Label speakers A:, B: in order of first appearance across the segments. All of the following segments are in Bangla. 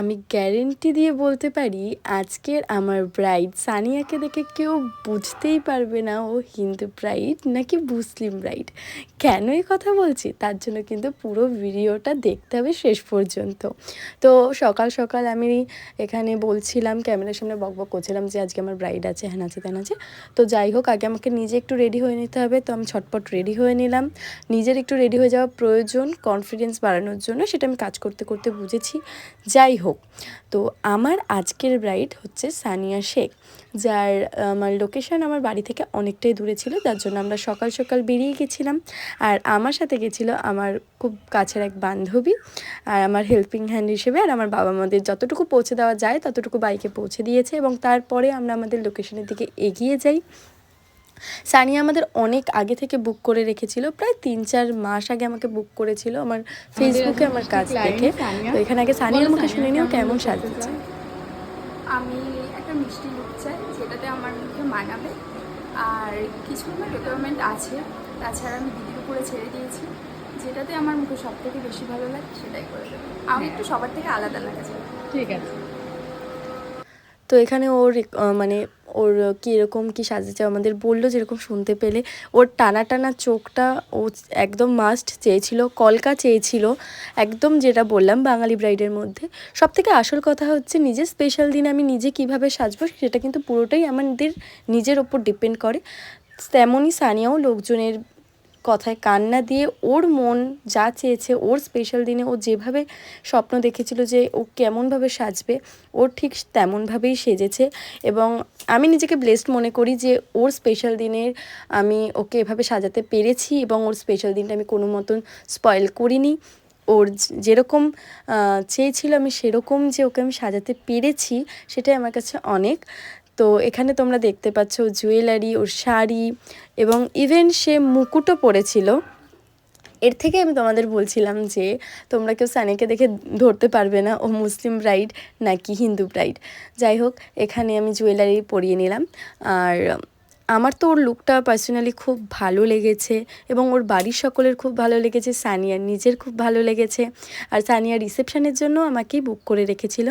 A: আমি গ্যারেন্টি দিয়ে বলতে পারি, আজকের আমার ব্রাইড সানিয়াকে দেখে কেউ বুঝতেই পারবে না ও হিন্দু ব্রাইড নাকি মুসলিম ব্রাইড কেন এই কথা বলছি? তার জন্য কিন্তু পুরো ভিডিওটা দেখতে হবে শেষ পর্যন্ত। তো সকাল সকাল আমি এখানে বলছিলাম, ক্যামেরার সামনে বক বক করছিলাম যে আজকে আমার ব্রাইড আছে, হ্যান আছে তেন আছে। তো যাই হোক, আগে আমাকে নিজে একটু রেডি হয়ে নিতে হবে। তো আমি ছটপট রেডি হয়ে নিলাম। নিজের একটু রেডি হয়ে যাওয়া প্রয়োজন কনফিডেন্স বাড়ানোর জন্য, সেটা আমি কাজ করতে করতে বুঝেছি। যাই হোক তো আমার আজকের ব্রাইড হচ্ছে সানিয়া শেখ, যার আমার লোকেশন আমার বাড়ি থেকে অনেকটাই দূরে ছিল, যার জন্য আমরা সকাল সকাল বেরিয়ে গেছিলাম। আর আমার সাথে গেছিল আমার খুব কাছের এক বান্ধবী, আর আমার হেল্পিং হ্যান্ড হিসেবে, আর আমার বাবা মাদের যতটুকু পৌঁছে দেওয়া যায়, ততটুকু বাইকে পৌঁছে দিয়েছে এবং তারপরে আমরা আমাদের লোকেশনের দিকে এগিয়ে যাই। সানিয়া আমাদের অনেক আগে থেকে বুক করে রেখেছিল প্রায় তিন চার মাস আগে আমাকে বুক করেছিল আমার ফেসবুকে আমার কাজ দেখে। তো এখানে আগে সানিয়ার মুখে শুনে নিও কেমন সাজছে
B: আমি একটা মিষ্টি লুক চাই যেটাতে আমার মুখে মানাবে। আর কিছু আমার রিকোয়ারমেন্ট আছে তাছাড়া আমি দিদির উপরে ছেড়ে দিয়েছি যেটাতে আমার মুখে সব থেকে বেশি ভালো লাগে সেটাই করে দেবো। আমি একটু সবার থেকে আলাদা লাগে
C: ঠিক আছে।
A: তো এখানে ওর মানে ওর কীরকম কী সাজেছে, আমাদের বলল যেরকম শুনতে পেলে। ওর টানা টানা চোখটা ও একদম মাস্ট চেয়েছিল, কলকা চেয়েছিল, একদম যেটা বললাম বাঙালি ব্রাইডের মধ্যে। সব থেকে আসল কথা হচ্ছে, নিজের স্পেশাল দিন আমি নিজে কীভাবে সাজবো, সেটা কিন্তু পুরোটাই আমাদের নিজের ওপর ডিপেন্ড করে। তেমনই সানিয়াও লোকজনের কথায় কান্না দিয়ে ওর মন যা চেয়েছে, ওর স্পেশাল দিনে ও যেভাবে স্বপ্ন দেখেছিল যে ও কেমনভাবে সাজবে ওর ঠিক তেমনভাবেই সেজেছে এবং আমি নিজেকে ব্লেসড মনে করি যে ওর স্পেশাল দিনের আমি ওকে এভাবে সাজাতে পেরেছি এবং ওর স্পেশাল দিনটা আমি কোনো মতন স্পয়েল করিনি। ওর যেরকম চেয়েছিল আমি সেরকম যে ওকে আমি সাজাতে পেরেছি, সেটাই আমার কাছে অনেক। তো এখানে তোমরা দেখতে পাচ্ছ জুয়েলারি ওর শাড়ি এবং ইভেন সে মুকুটও পরেছিল। এর থেকে আমি তোমাদের বলছিলাম যে তোমরা কেউ সানিকে দেখে ধরতে পারবে না, ও মুসলিম ব্রাইড নাকি হিন্দু ব্রাইড যাই হোক, এখানে আমি জুয়েলারি পরিয়ে নিলাম। আর আমার তো ওর লুকটা পার্সোনালি খুব ভালো লেগেছে এবং ওর বাড়ির সকলের খুব ভালো লেগেছে, সানিয়ার নিজের খুব ভালো লেগেছে আর সানিয়ার রিসেপশনের জন্য আমাকেই বুক করে রেখেছিল।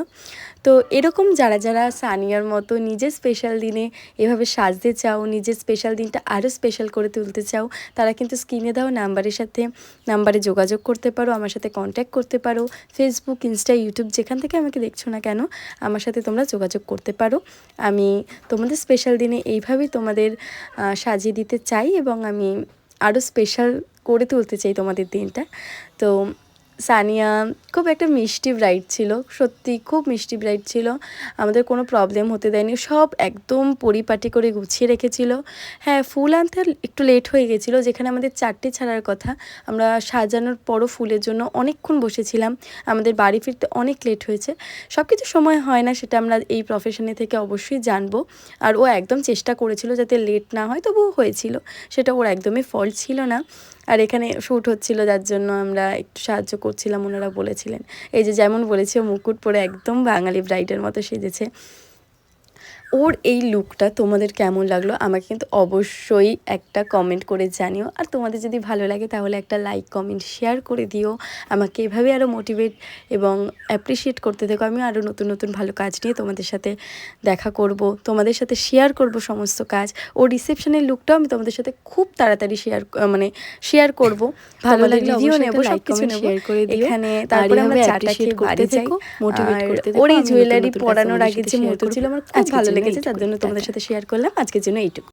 A: তো এরকম যারা যারা সানিয়ার মতো নিজের স্পেশাল দিনে এভাবে সাজতে চাও, নিজের স্পেশাল দিনটা আরও স্পেশাল করে তুলতে চাও, তারা কিন্তু স্ক্রিনে দাও নাম্বারের সাথে নাম্বারে যোগাযোগ করতে পারো, আমার সাথে কন্ট্যাক্ট করতে পারো ফেসবুক ইনস্টা ইউটিউব যেখান থেকে আমাকে দেখছ না কেন, আমার সাথে তোমরা যোগাযোগ করতে পারো। আমি তোমাদের স্পেশাল দিনে এইভাবেই তোমাদের আহ, সাজিয়ে দিতে চাই এবং আমি আরও স্পেশাল করে তুলতে চাই তোমাদের দিনটা। তো সানিয়া, খুব একটা মিষ্টি ব্রাইড ছিল, সত্যি খুব মিষ্টি ব্রাইড ছিল, আমাদের কোনো প্রবলেম হতে দেয়নি, সব একদম পরিপাটি করে গুছিয়ে রেখেছিল। হ্যাঁ ফুল আনতে একটু লেট হয়ে গেছিল, যেখানে আমাদের চারটে ছাড়ার কথা, আমরা সাজানোর পরও ফুলের জন্য অনেকক্ষণ বসেছিলাম, আমাদের বাড়ি ফিরতে অনেক লেট হয়েছে সব কিছু সময় হয় না, সেটা আমরা এই প্রফেশনে থেকে অবশ্যই জানব, আর ও একদম চেষ্টা করেছিল যাতে লেট না হয়, তবুও হয়েছিল, সেটা ওর একদমই ফল্ট ছিল না। আর এখানে শ্যুট হচ্ছিল, যার জন্য আমরা একটু সাহায্য করছিলাম, ওনারা বলেছিলেন। এই যে যেমন বলেছি, মুকুট পরে একদম বাঙালি ব্রাইডের মতো সেজেছে। ওর এই লুকটা তোমাদের কেমন লাগল আমাকে কিন্তু অবশ্যই একটা কমেন্ট করে জানিও। আর তোমাদের যদি ভালো লাগে তাহলে একটা লাইক কমেন্ট শেয়ার করে দিও। আমাকে এভাবে আরও মোটিভেট এবং অ্যাপ্রিসিয়েট করতে থেকো আমি আরও নতুন নতুন ভালো কাজ নিয়ে তোমাদের সাথে দেখা করব তোমাদের সাথে শেয়ার করব সমস্ত কাজ। ও রিসেপশনের লুকটাও আমি তোমাদের সাথে খুব তাড়াতাড়ি শেয়ার মানে শেয়ার করব। ভালো লাগলে ভিডিও নেব সব কিছু শেয়ার করে দিও। এখানে তারপরে আমরা চাটা খেয়ে বাড়ি যাই। মোটিভেট করতে ওর এই জুয়েলারি পরানোর আগে যে মুহূর্ত ছিল আমার খুব ভালো লেগেছে তার জন্য তোমাদের সাথে শেয়ার করলাম। আজকের জন্য এইটুকু।